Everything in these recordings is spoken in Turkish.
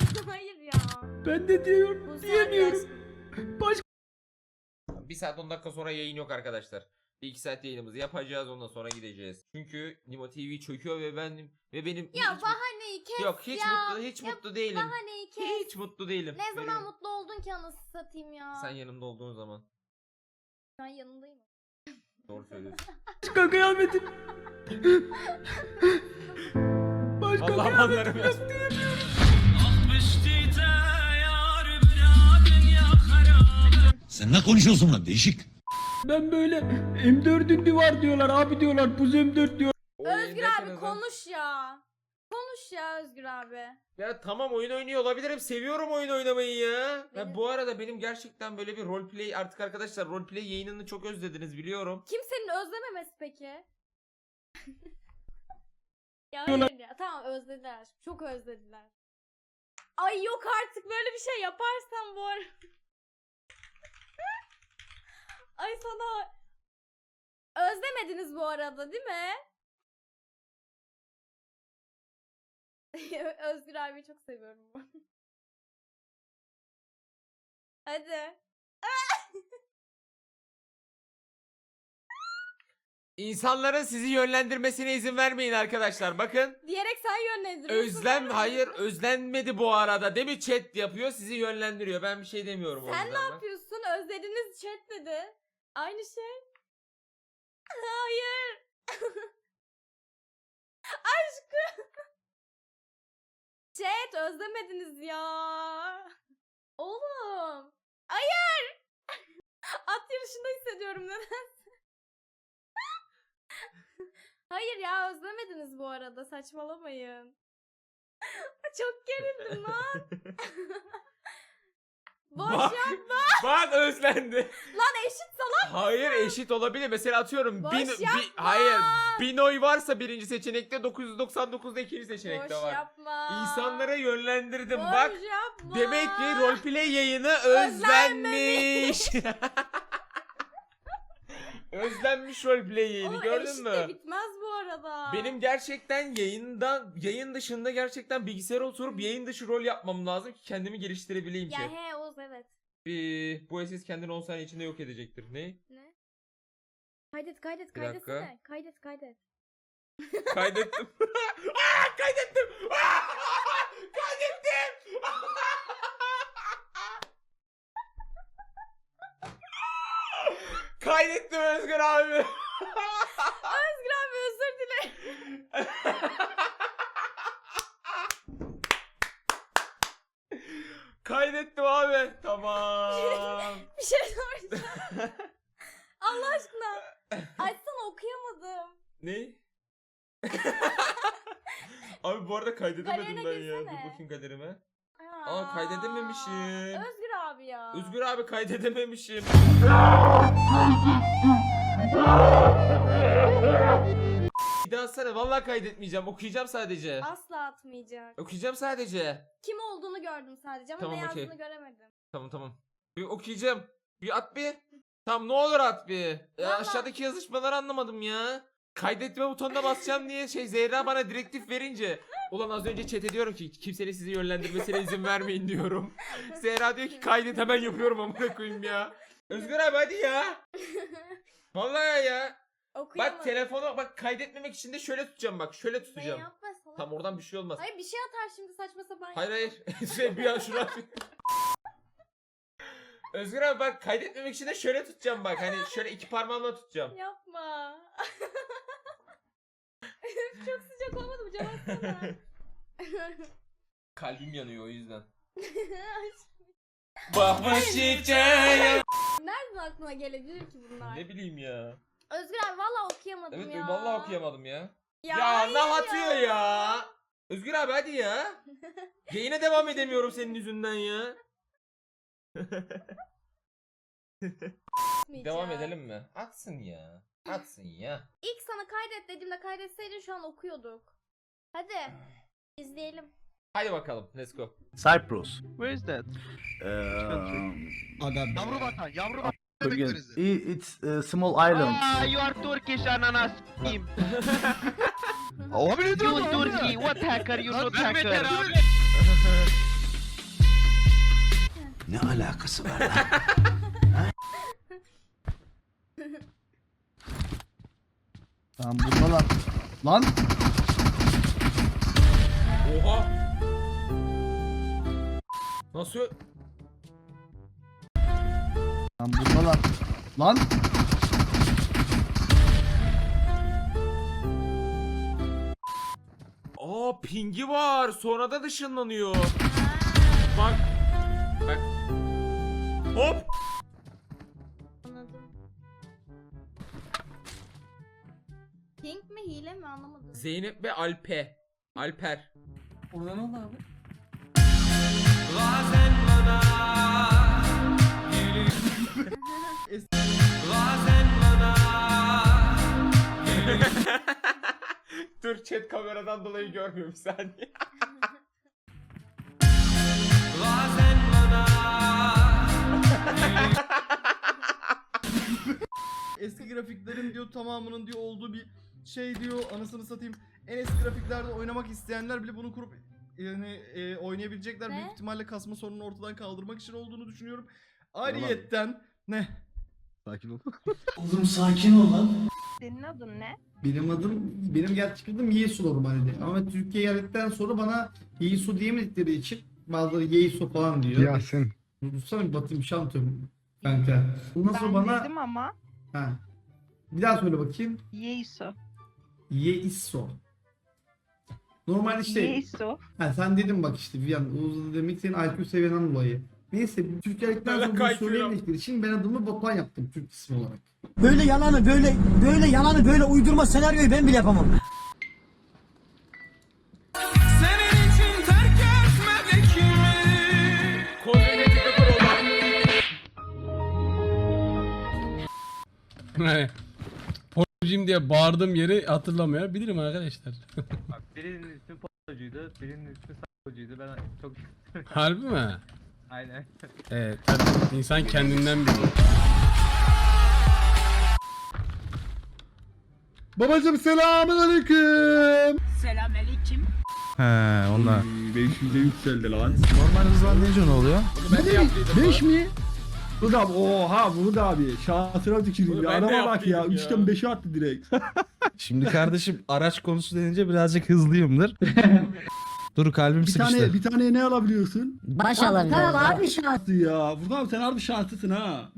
Hayır ya. Ben de diyorum Bu diyemiyorum. Baş... Bir saat 10 dakika sonra yayın yok arkadaşlar. Bir iki saat yayınımızı yapacağız ondan sonra gideceğiz. Çünkü Nimo TV çöküyor ve ben ve benim Ya hiç, bahaneyi kes yok hiç ya. mutlu hiç Ya mutlu değilim. Bahaneyi kes. Hiç mutlu değilim. Ne zaman Benim- mutlu oldun ki anasını satayım ya. Sen yanımda olduğun zaman. Ben yanındayım. Doğru söylüyorsun. Başka kıyametim. Başka Allah kıyametim yok Sen ne konuşuyorsun lan değişik? Ben böyle M4'ün duvar diyorlar abi diyorlar buz M4 diyor. Özgür abi konuş ya. Konuş ya Özgür abi. Ya tamam oyun oynuyor olabilirim. Seviyorum oyun oynamayı ya. Ya Benim- bu arada benim gerçekten böyle bir roleplay artık arkadaşlar roleplay yayınını çok özlediniz biliyorum. Kimsenin özlememesi peki? ya ya tamam özlediler. Çok özlediler. Ay yok artık böyle bir şey yaparsam bu ara. Ay sana özlemediniz bu arada değil mi? Özgür abi çok seviyorum bu. Hadi. İnsanların sizi yönlendirmesine izin vermeyin arkadaşlar. Bakın. Diyerek sen yönlendiriyorsun. Özlem hayır özlenmedi bu arada değil mi chat yapıyor sizi yönlendiriyor ben bir şey demiyorum o Sen yüzden ne bak. yapıyorsun? Özlediniz chat dedi. Aynı şey. Hayır. Aşkım. Chat özlemediniz ya. Oğlum. Hayır. At yarışında hissediyorum nedense. Hayır ya özlemediniz bu arada saçmalamayın. Çok gerildim lan. Boş Bak. yapma. Bak özlendi. Lan eşit salak. Hayır eşit olabilir. Mesela atıyorum Boş bin, yapma. bi- hayır bin oy varsa birinci seçenekte 999'da ikinci seçenekte Boş var. yapma. İnsanları yönlendirdim Boş bak. yapma. Demek ki roleplay yayını özlenmiş. özlenmiş roleplay yayını Oğlum gördün eşit mü? de bitmez arada. Benim gerçekten yayından yayın dışında gerçekten bilgisayara oturup yayın dışı rol yapmam lazım ki kendimi geliştirebileyim Ya ki. he Oğuz evet. Ee, bu SS kendini 10 saniye içinde yok edecektir. Ne? Ne? Kaydet kaydet Bir dakika. kaydetsene. Kaydet kaydet. Kaydettim. Aa, kaydettim. Aa, kaydettim. kaydettim Özgür abi. Özgür abi özür dilerim. Kaydettim abi. Tamam. Bir şey soracağım. Allah aşkına. Açsana okuyamadım. ne? abi bu arada kaydedemedim Galerine ben ya. girsene. Dur bakayım galerime. Aa, Aa, kaydedememişim. Özgür abi ya. Özgür abi kaydedememişim. Bir daha sana vallahi kaydetmeyeceğim. Okuyacağım sadece. Asla atmayacak. Okuyacağım sadece. Kim olduğunu gördüm sadece ama Tamam, ne okey. yazdığını göremedim. Tamam tamam. Bir okuyacağım. Bir at bir. Tamam ne olur at bir. Ya, Vallahi- aşağıdaki yazışmaları anlamadım ya. Kaydetme butonuna basacağım diye şey Zehra bana direktif verince. Ulan az önce chat ediyorum ki kimsenin sizi yönlendirmesine izin vermeyin diyorum. Zehra diyor ki kaydet hemen yapıyorum amına koyayım ya. Özgür abi hadi ya. Vallahi ya. Okuyamadım. Bak telefonu bak kaydetmemek için de şöyle tutacağım bak şöyle Ne tutacağım. yapma salak. Tam oradan bir şey olmaz. Hayır bir şey atar şimdi saçma sapan. Hayır hayır. şey bir an şuna Özgür abi bak kaydetmemek için de şöyle tutacağım bak. Hani şöyle iki parmağımla tutacağım. Yapma. Çok sıcak olmadı mı? Açsana. Kalbim yanıyor o yüzden. Bakma çiçeğe. Nereden aklına gelebilir ki bunlar? Ne bileyim ya. Özgür abi valla okuyamadım Evet ya. vallahi okuyamadım ya. Ya, Ya, hayır ne atıyor ya. Özgür abi hadi ya. Yayına devam edemiyorum senin yüzünden ya. Devam edelim mi? Atsın ya. Atsın ya. İlk sana kaydet dediğimde kaydetseydin şu an okuyorduk. Hadi izleyelim. Hadi bakalım let's go. Cyprus. Where is that? Um, Yavru vatan, yavru vatan. İ- it's a small island. Ah, you are Turkish ananas. Abi ne You diyorsun abi ya? Turkey, what hacker, you not hacker. Ne alakası var lan? Tamam buradalar. Lan Oha. Nasıl? Lan buradalar. Lan. Aa pingi var. Sonra da ışınlanıyor. Bak. Bak. Hop. Pink mi hile mi anlamadım. Zeynep ve Alpe. Alper. Orada ne oldu abi? Dur chat kameradan dolayı görmüyorum bir saniye. eski grafiklerin diyor tamamının diyor olduğu bir şey diyor anasını satayım. En eski grafiklerde oynamak isteyenler bile bunu kurup yani e, oynayabilecekler. Büyük ihtimalle kasma sorununu ortadan kaldırmak için olduğunu düşünüyorum. Ayrıyetten ne? Sakin ol. Oğlum sakin ol lan. Senin adın ne? Benim adım, benim gerçek adım Yesu normalde. Ama Türkiye'ye geldikten sonra bana Yesu diyemedikleri için bazıları Yesu falan diyor. Yasin. Dursana bir batayım bir anlatıyorum kanka. Ondan sonra ben bana... dedim ama Ha. Bir daha söyle bakayım. Yeiso. Yeiso. Normal işte... Yeiso. Ha, sen dedin bak işte bir an Oğuz'da demek senin IQ seviyenden dolayı. Neyse geldikten sonra bunu söyleyemedikleri için ben adımı Batuhan yaptım Türk ismi olarak. Böyle yalanı böyle böyle yalanı böyle uydurma senaryoyu ben bile yapamam. Pornocuyum diye bağırdığım yeri hatırlamayabilirim arkadaşlar. Bak birinin ismi Potocuydu, birinin ismi Sakocuydu. Ben çok Harbi mi? Aynen. Evet tabii insan kendinden biliyor. Babacım selamun aleyküm. Selamünaleyküm. He onlar. 500'e yükseldi lan. Normal hızlandırınca ne oluyor? De yaptıydım. 5 mi? Bu da oha bu da abi şansına tüküreyim ya. Araba bak ya. 3'ten 5'e attı direkt. Şimdi kardeşim araç konusu denince birazcık hızlıyımdır. Dur kalbim bir sıkıştı. tane bir tane ne alabiliyorsun? Baş alındı. abi Şanslı ya. Furkan abi sen harbi şanslısın ha.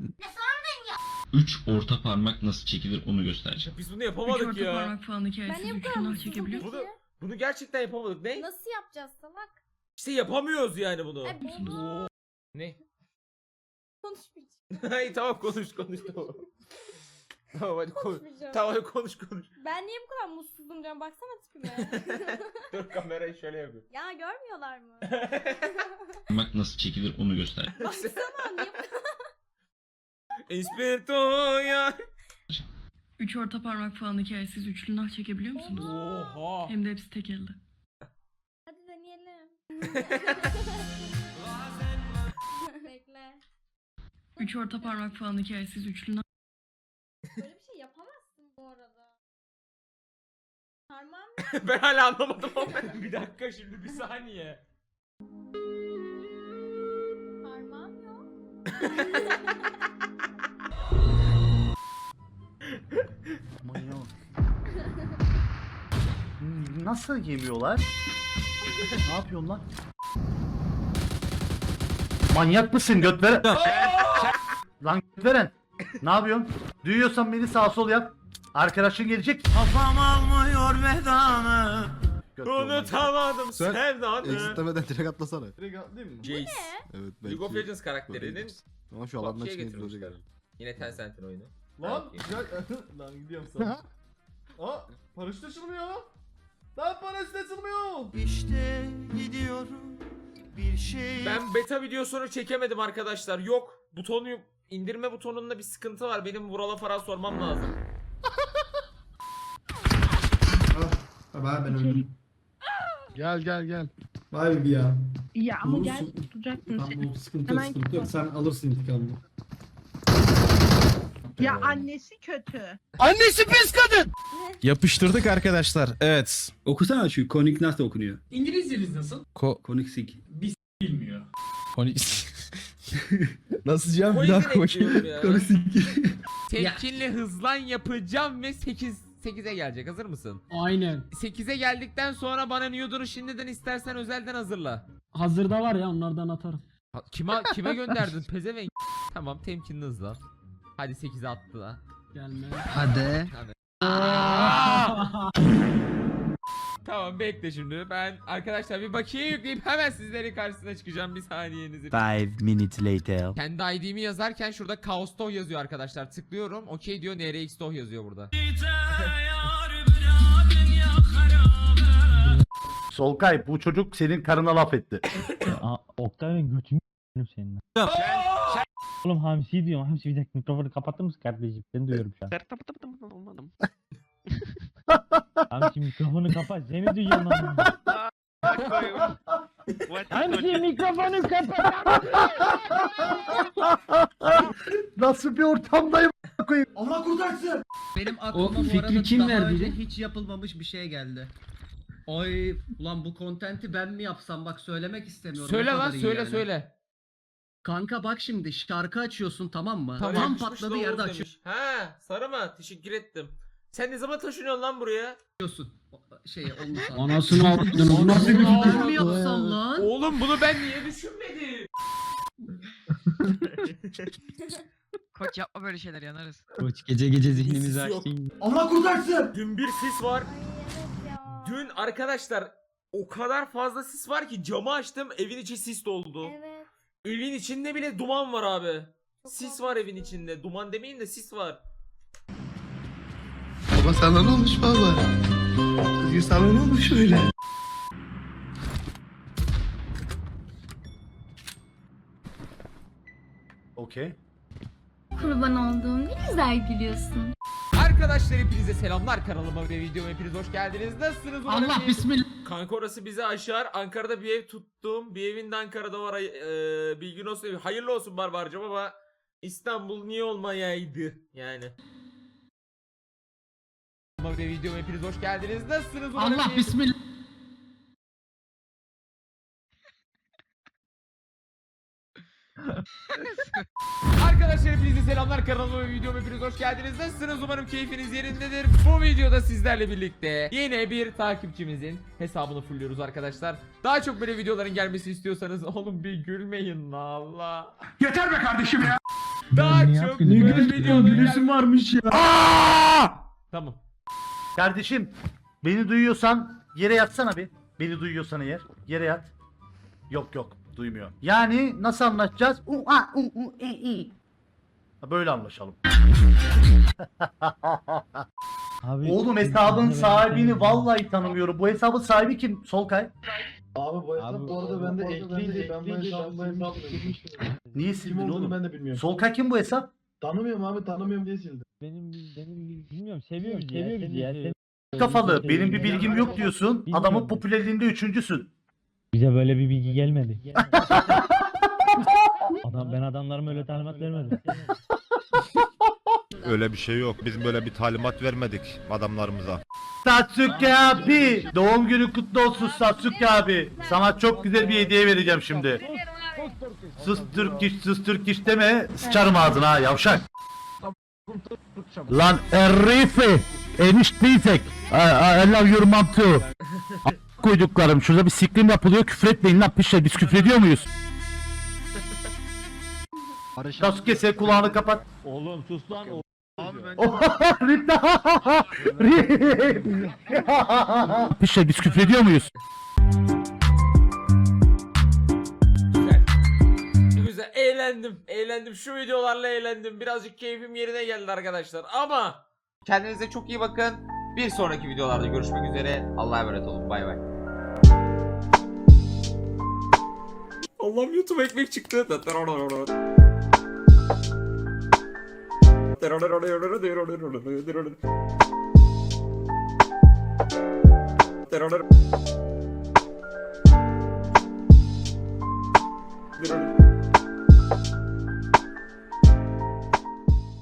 3 orta parmak nasıl çekilir onu göstereceğim. Biz bunu yapamadık ya. falan Ben niye bu kadar mutsuzum peki? Bunu, bunu gerçekten yapamadık. Ne? Nasıl yapacağız salak? İşte yapamıyoruz yani bunu. E, bunu Ne? konuşmayacağım. Hayır tamam konuş konuş tamam. Tamam hadi konuş. Konuşmayacağım. Tamam hadi konuş konuş. Ben niye bu kadar mutsuzum canım baksana tipime. Dur kamerayı şöyle yapayım. ya görmüyorlar mı? Parmak nasıl çekilir onu göster. Baksana niye bu kadar... Espirito ya. Üç orta parmak falan hikayesiz üçlü nah çekebiliyor musunuz? Oha. Hem de hepsi tek elde. Hadi deneyelim. Bekle. Üç orta parmak falan hikayesiz üçlü nah Böyle bir şey yapamazsın bu arada. Parmağım ben hala anlamadım ama. bir dakika şimdi bir saniye. parmağım yok. Manyak. Hmm, Nasıl yemiyorlar? ne yapıyorsun lan? Manyak mısın göt veren? lan göt veren. Ne yapıyorsun? Duyuyorsan beni sağ sol yap. Arkadaşın gelecek. Kafam almıyor vedanı. Unutamadım sevdanı. direkt atlasana. Direkt atlayayım mı? Jace. Evet League of Legends karakterinin Ama şu PUBG'ye getirmişler. Yine Tencent'in oyunu. Lan Belki. güzel. Lan gidiyorum sana. Aa paraşüt açılmıyor. Lan paraşüt açılmıyor. İşte gidiyorum bir şey. Ben beta videosunu çekemedim arkadaşlar. Yok. Butonu indirme butonunda bir sıkıntı var. Benim Vural'a falan sormam lazım. Baba ben öldüm. Gel gel gel. Vay be ya. Ya ama gel, tutacaksın Tamam o sıkıntı yok Hemen sıkıntı yok. Sen alırsın intikamını. Ya annesi kötü. Annesi pis kadın. Yapıştırdık arkadaşlar. Evet. Okusana şu konik nasıl okunuyor? İngilizceniz nasıl? Ko Konik sik. Bilmiyor. Konik Nasıl O bir daha ya. Karı siktir. Temkinli hızlan yapacağım ve 8 8'e gelecek. Hazır mısın? Aynen. 8'e geldikten sonra bana Newton'u şimdiden istersen özelden hazırla. Hazırda var ya onlardan atarım. Ha, Kime kime gönderdin pezevenk? tamam temkinli hızlan. Hadi 8'e attı da. Gelme. Hadi. Tamam bekle şimdi. Ben arkadaşlar bir bakiye yükleyip hemen sizlerin karşısına çıkacağım bir saniyenizi. Five minutes later. Kendi ID'mi yazarken şurada Kaos Toh yazıyor arkadaşlar. Tıklıyorum. Okey diyor. NRX Toh yazıyor burada. Solkay bu çocuk senin karına laf etti. Oktay'ın götünü senin. Oğlum hamsi diyorum. Hamsi bir dakika mikrofonu kapatır mısın kardeşim? Ben duyuyorum şu an. Hamsi mikrofonu kapat. Seni duyuyorum lan. Hamsi mikrofonu kapat. Nasıl bir ortamdayım? Allah kurtarsın. Benim O fikri kim verdi? hiç yapılmamış bir şey geldi. Ay ulan bu kontenti ben mi yapsam bak söylemek istemiyorum. Söyle o lan iyi söyle yani. söyle. Kanka bak şimdi şarkı açıyorsun tamam mı? Tamam. Tam patladığı yerde açıyorsun. Ha sarı mı? Teşekkür ettim. Sen ne zaman taşınıyorsun lan buraya? O- Şey olmuş. Anasını avradını. Bu nasıl bir Ben mi yapsam lan? Oğlum bunu ben niye düşünmedim? Koç yapma böyle şeyler yanarız. Koç gece gece zihnimizi açtın. Allah kurtarsın. Dün bir sis var. Dün arkadaşlar o kadar fazla sis var ki camı açtım evin içi sis doldu. Evet. Evin içinde bile duman var abi. Sis var evin içinde. Duman demeyin de sis var. Baba sana ne olmuş baba? Kızı sana ne olmuş öyle? Okey. Kurban olduğum ne güzel gülüyorsun. Arkadaşlar hepinize selamlar kanalıma ve videoma hepiniz hoş geldiniz. Nasılsınız? Umarım Allah iyi- bismillah. Kanka orası bizi aşar. Ankara'da bir ev tuttum. Bir evin de Ankara'da var. Ee, bilgin olsun. Hayırlı olsun Barbarcığım ama İstanbul niye olmayaydı yani. Ve videoma hepiniz hoş geldiniz. Nasılsınız? Umarım Allah iyi- bismillah. Arkadaşlar hepinize selamlar kanalıma ve videoma hepiniz hoş geldiniz. Nasılsınız? Umarım keyfiniz yerindedir. Bu videoda sizlerle birlikte yine bir takipçimizin hesabını fulluyoruz arkadaşlar. Daha çok böyle videoların gelmesini istiyorsanız oğlum bir gülmeyin la Allah. Yeter be kardeşim ya. Daha Ne çok? Ne böyle videoların gel- varmış ya. Tamam. Kardeşim beni duyuyorsan yere yatsana bir. Beni duyuyorsan eğer yere yat. Yok yok duymuyor. Yani nasıl anlaşacağız? U, a, u, u, e, i. Ha, Böyle anlaşalım. Abi, Oğlum hesabın sahibini vallahi tanımıyorum. Bu hesabın sahibi kim? Solkay. Abi bu hesap bu arada bende ekliydi. Ben bu hesabı silmiştim. Niye sildin oğlum? ben de bilmiyorum. Solkay kim bu hesap? Tanımıyorum abi tanımıyorum diye sildim. Benim benim bilmiyorum seviyor bizi ya. Seviyor bizi ya. Seni- Kafalı. Benim bir bilgim yok diyorsun. Bilmiyorum. Adamın popülerliğinde üçüncüsün. Bize böyle bir bilgi gelmedi. Adam ben adamlarıma öyle talimat vermedim. Öyle bir şey yok. Biz böyle bir talimat vermedik adamlarımıza. Sasuke abi. Doğum günü kutlu olsun Sasuke abi. Sana çok güzel bir hediye vereceğim şimdi. Sus Türk iş, sus Türk iş deme. Sıçarım ağzına ha yavşak. Lan Erife. Enişteyfek. I love your mom too. A- koyduklarım. Şurada bir siklim yapılıyor. Küfür etmeyin lan pişler. Biz küfür ediyor muyuz? Sasuke sen kulağını kapat. Oğlum sus lan. Abi ben Rita. Pişler biz küfür ediyor muyuz? Eğlendim. Eğlendim. Şu videolarla eğlendim. Birazcık keyfim yerine geldi arkadaşlar. Ama kendinize çok iyi bakın. Bir sonraki videolarda görüşmek üzere. Allah'a emanet olun. Bay bay. Allah'ım YouTube ekmek çıktı. Terör.